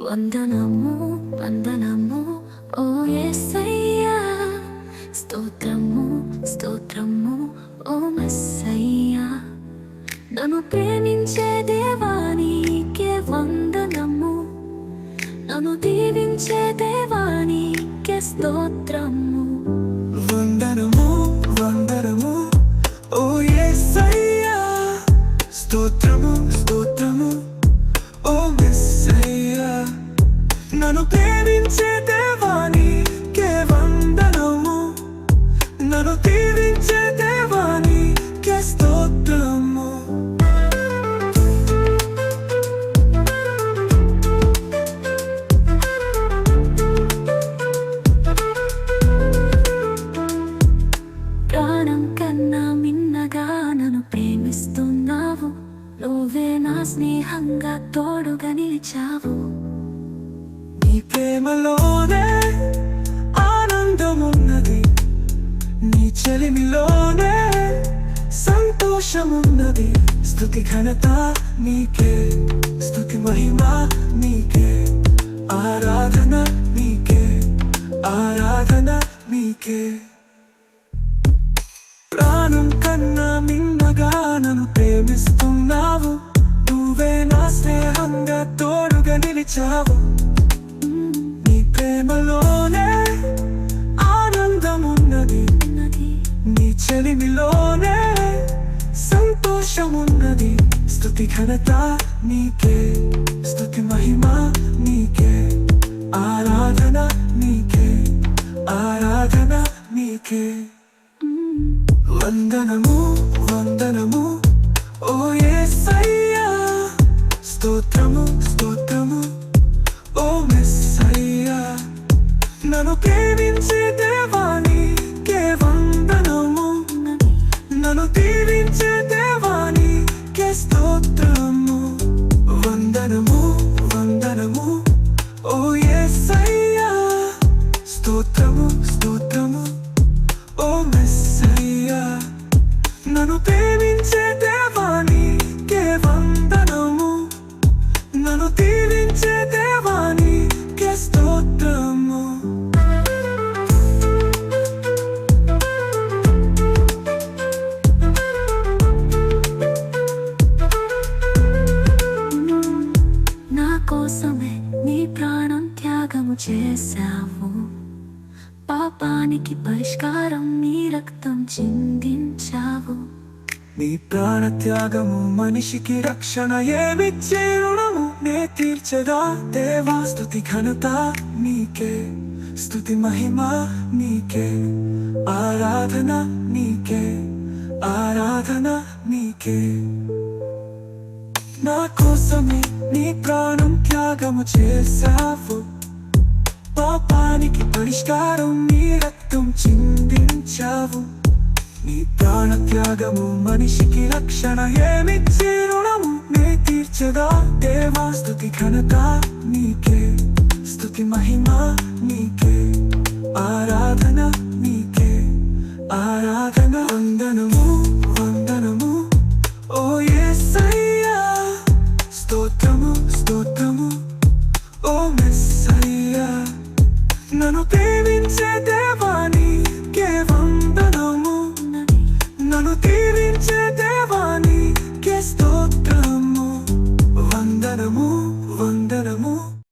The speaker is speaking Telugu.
వందనము వందనము. ఓ యేసయ్యా స్తోత్రము స్తోత్రము. ఓ మస్సయ్యా నన్ను ప్రేమించే దేవానికే వందనము. నన్ను దీవించే దేవానికే స్తోత్రము. నన్ను ప్రేమించే దేవానికే వందనము నన్ను దీవించే దేవానికే స్తోత్రము ప్రాణం కన్నా మిన్నగా నన్ను ప్రేమిస్తున్నావు. నువ్వే నా స్నేహంగా తోడుగా నిలిచావు. నీ ప్రేమలోనే ఆనందమున్నది. నీ చెలిమిలోనే సంతోషమున్నది. స్థుతి ఘనత నీకే స్థుతి మహిమ నీకే ఆరాధన నీకే ఆరాధన నీకే ప్రాణం కన్నా మిన్నగా నన్ను ప్రేమిస్తున్నావు. నువ్వే నా స్నేహంగా తోడుగా నిలిచావు. ప్రేమలోనే ఆనందమున్నది నీ చెలిమిలోనే సంతోషమున్నది. స్థుతి ఘనత నీకే స్థుతి మహిమ నీకే ఆరాధన నీకే ఆరాధన నీకే. వందనము వందనము ఓ యేసయ్యా స్తోత్రము స్తోత్రము. నన్ను ప్రేమించే దేవానికే వందనము. నన్ను దీవించే దేవానికే స్తోత్రము. నా కోసమే నీ ప్రాణం త్యాగము చేశావు. పాపానికి పరిష్కారం నీ రక్తం చిందించావు నీ ప్రాణ త్యాగము మనిషికి రక్షణ ఏమిచ్చే రుణము నే తీర్చదా? దేవా స్థుతి ఘనత నీకే. స్థుతి మహిమ నీకే. ఆరాధన నీకే. ఆరాధన నీకే. నా కోసమే నీ ప్రాణం త్యాగము చేశావు. పాపానికి పరిష్కారం నీ రక్తం చిందించావు. నీ ప్రాణ త్యాగము మనిషికి రక్షణ ఏమిచ్చే రుణము? నే తీర్చదా? దేవా స్థుతి ఘనత నీకే. స్థుతి మహిమ నీకే. ఆరాధన నీకే. ఆరాధన వందనము వందనము. ఓ యేసయ్యా స్తోత్రము స్తోత్రము. ఓ మెస్సయ్యా నన్ను ప్రేమించే దేవాని నన్ను దీవించే